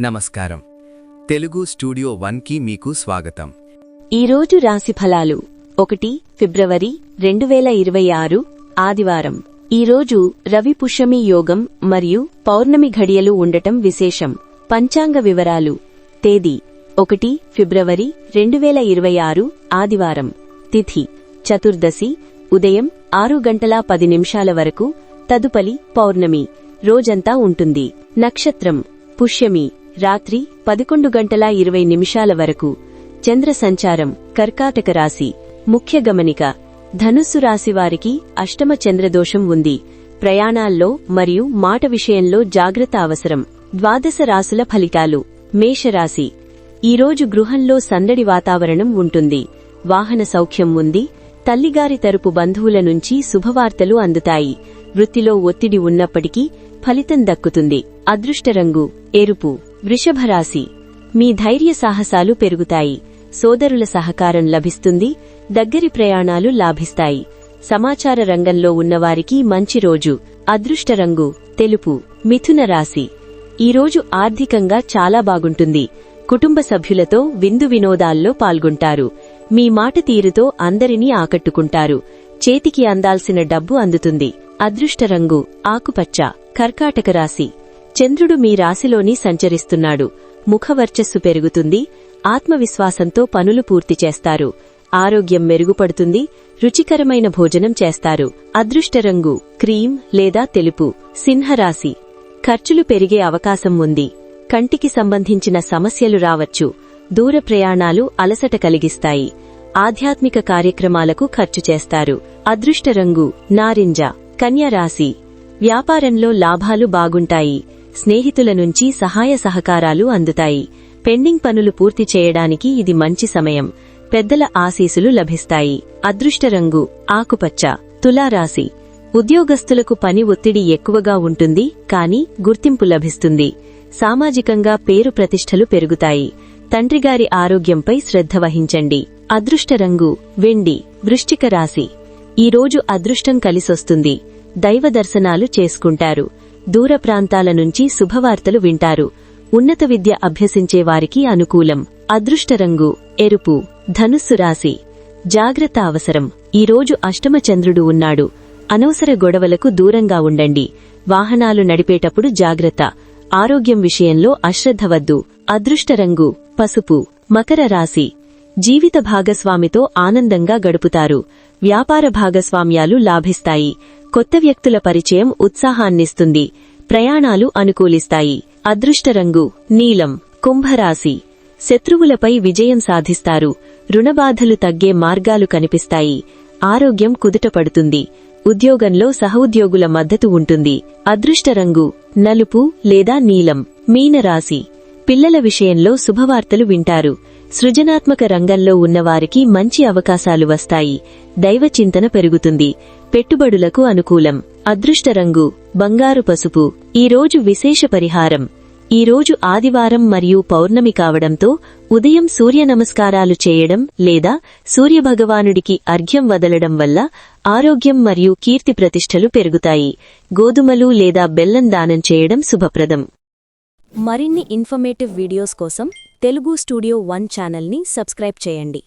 నమస్కారం. తెలుగు స్టూడియో వన్కి మీకు స్వాగతం. ఈరోజు రాశి ఫలాలు ఒకటి ఫిబ్రవరి రెండు వేల ఇరవై ఆరు ఆదివారం. ఈరోజు రవి పుష్యమి యోగం మరియు పౌర్ణమి ఘడియలు ఉండటం విశేషం. పంచాంగ వివరాలు. తేదీ ఒకటి ఫిబ్రవరి రెండు వేల ఇరవై ఆరు ఆదివారం. తిథి చతుర్దశి ఉదయం ఆరు గంటల పది నిమిషాల వరకు. తదుపరి పౌర్ణమి. రోజంతా ఉంటుంది. నక్షత్రం పుష్యమి. రాత్రి పదకొండు గంటల ఇరవై నిమిషాల వరకు చంద్ర సంచారం కర్కాటక రాశి ముఖ్య గమనిక. ధనుస్సు రాశి వారికి అష్టమ చంద్రదోషం ఉంది. ప్రయాణాల్లో మరియు మాట విషయంలో జాగ్రత్త అవసరం. ద్వాదశ రాశుల ఫలితాలు. మేషరాశి ఈరోజు గృహంలో సందడి వాతావరణం ఉంటుంది. వాహన సౌఖ్యం ఉంది. తల్లిగారి తరపు బంధువుల నుంచి శుభవార్తలు అందుతాయి. వృత్తిలో ఒత్తిడి ఉన్నప్పటికీ ఫలితం దక్కుతుంది. అదృష్టరంగు ఎరుపు. వృషభరాశి. మీ ధైర్య సాహసాలు పెరుగుతాయి. సోదరుల సహకారం లభిస్తుంది. దగ్గరి ప్రయాణాలు లాభిస్తాయి. సమాచార రంగంలో ఉన్నవారికి మంచి రోజు. అదృష్ట రంగు. తెలుపు. మిథున రాశి. ఈరోజు ఆర్థికంగా చాలా బాగుంటుంది. కుటుంబ సభ్యులతో విందు వినోదాల్లో పాల్గొంటారు. మీ మాట తీరుతో అందరినీ ఆకట్టుకుంటారు. చేతికి అందాల్సిన డబ్బు అందుతుంది. అదృష్ట రంగు. ఆకుపచ్చ. కర్కాటక రాశి. చంద్రుడు మీ రాశిలోని సంచరిస్తున్నాడు. ముఖవర్చస్సు పెరుగుతుంది. ఆత్మవిశ్వాసంతో పనులు పూర్తి చేస్తారు. ఆరోగ్యం మెరుగుపడుతుంది. రుచికరమైన భోజనం చేస్తారు. అదృష్టరంగు క్రీం లేదా తెలుపు సింహరాశి. ఖర్చులు పెరిగే అవకాశం ఉంది. కంటికి సంబంధించిన సమస్యలు రావచ్చు. దూర ప్రయాణాలు అలసట కలిగిస్తాయి. ఆధ్యాత్మిక కార్యక్రమాలకు ఖర్చు చేస్తారు. అదృష్టరంగు నారింజ కన్యరాశి. వ్యాపారంలో లాభాలు బాగుంటాయి. స్నేహితుల నుంచి సహాయ సహకారాలు అందుతాయి. పెండింగ్ పనులు పూర్తి చేయడానికి ఇది మంచి సమయం. పెద్దల ఆశీసులు లభిస్తాయి. అదృష్టరంగు ఆకుపచ్చ తులారాశి. ఉద్యోగస్తులకు పని ఒత్తిడి ఎక్కువగా ఉంటుంది కానీ గుర్తింపు లభిస్తుంది. సామాజికంగా పేరు ప్రతిష్టలు పెరుగుతాయి. తండ్రిగారి ఆరోగ్యంపై శ్రద్ధ వహించండి. అదృష్టరంగు వెండి వృష్టిక రాశి. ఈరోజు అదృష్టం కలిసొస్తుంది. దైవ దర్శనాలు చేసుకుంటారు. దూర ప్రాంతాల నుంచి శుభవార్తలు వింటారు. ఉన్నత విద్య అభ్యసించే వారికి అనుకూలం. అదృష్టరంగు ఎరుపు ధనుస్సు రాశి. జాగ్రత్త అవసరం. ఈరోజు అష్టమచంద్రుడు ఉన్నాడు. అనవసర గొడవలకు దూరంగా ఉండండి. వాహనాలు నడిపేటప్పుడు జాగ్రత్త. ఆరోగ్యం విషయంలో అశ్రద్ధ వద్దు. అదృష్టరంగు పసుపు మకర రాశి. జీవిత భాగస్వామితో ఆనందంగా గడుపుతారు. వ్యాపార భాగస్వామ్యాలు లాభిస్తాయి. కొత్త వ్యక్తుల పరిచయం ఉత్సాహాన్నిస్తుంది. ప్రయాణాలు అనుకూలిస్తాయి. అదృష్టరంగు నీలం కుంభరాశి. శత్రువులపై విజయం సాధిస్తారు. రుణబాధలు తగ్గే మార్గాలు కనిపిస్తాయి. ఆరోగ్యం కుదుటపడుతుంది. ఉద్యోగంలో సహోద్యోగుల మద్దతు ఉంటుంది. అదృష్టరంగు నలుపు లేదా నీలం మీనరాశి. పిల్లల విషయంలో శుభవార్తలు వింటారు. సృజనాత్మక రంగంలో ఉన్నవారికి మంచి అవకాశాలు వస్తాయి. దైవ చింతన పెరుగుతుంది. పెట్టుబడులకు అనుకూలం. అదృష్టరంగు బంగారు పసుపు. ఈరోజు విశేష పరిహారం. ఈరోజు ఆదివారం మరియు పౌర్ణమి కావడంతో ఉదయం సూర్య నమస్కారాలు చేయడం లేదా సూర్యభగవానుడికి అర్ఘ్యం వదలడం వల్ల ఆరోగ్యం మరియు కీర్తి ప్రతిష్టలు పెరుగుతాయి. గోధుమలు లేదా బెల్లం దానం చేయడం శుభప్రదం. మరిన్ని ఇన్ఫర్మేటివ్ వీడియోస్ కోసం తెలుగు స్టూడియో వన్ ఛానల్ని సబ్స్క్రైబ్ చేయండి.